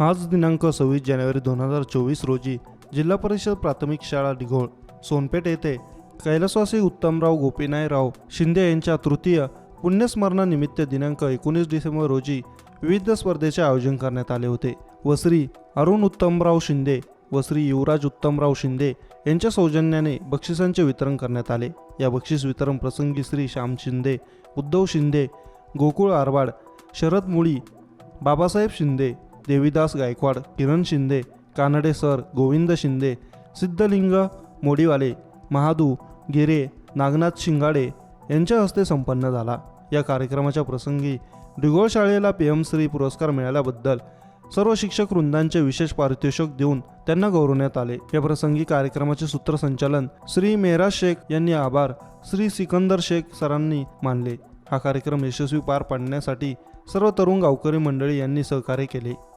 आज दिनांक सव्वीस जानेवारी दोन हजार चोवीस रोजी जिल्हा परिषद प्राथमिक शाळा डिघोळ सोनपेठ येथे कैलासवासी उत्तमराव गोपीनायराव शिंदे यांच्या तृतीय पुण्यस्मरणानिमित्त दिनांक एकोणीस डिसेंबर रोजी विविध स्पर्धेचे आयोजन करण्यात आले होते वसरी अरुण उत्तमराव शिंदे वसरी युवराज उत्तमराव शिंदे यांच्या सौजन्याने बक्षिसांचे वितरण करण्यात आले. या बक्षीस वितरण प्रसंगी श्री श्याम शिंदे उद्धव शिंदे गोकुळ आरवाड शरद मुळी बाबासाहेब शिंदे देवीदास गायकवाड किरण शिंदे कानडे सर गोविंद शिंदे सिद्धलिंग मोडीवाले महादू गिरे नागनाथ शिंगाडे यांच्या हस्ते संपन्न झाला. या कार्यक्रमाच्या प्रसंगी डिगोळ शाळेला पीएमश्री पुरस्कार मिळाल्याबद्दल सर्व शिक्षक वृंदांचे विशेष पारितोषिक देऊन त्यांना गौरवण्यात आले. या प्रसंगी कार्यक्रमाचे सूत्रसंचालन श्री मेहराज शेख यांनी आभार श्री सिकंदर शेख सरांनी मानले. हा कार्यक्रम यशस्वी पार पाडण्यासाठी सर्व तरुण गावकरी मंडळी यांनी सहकार्य केले.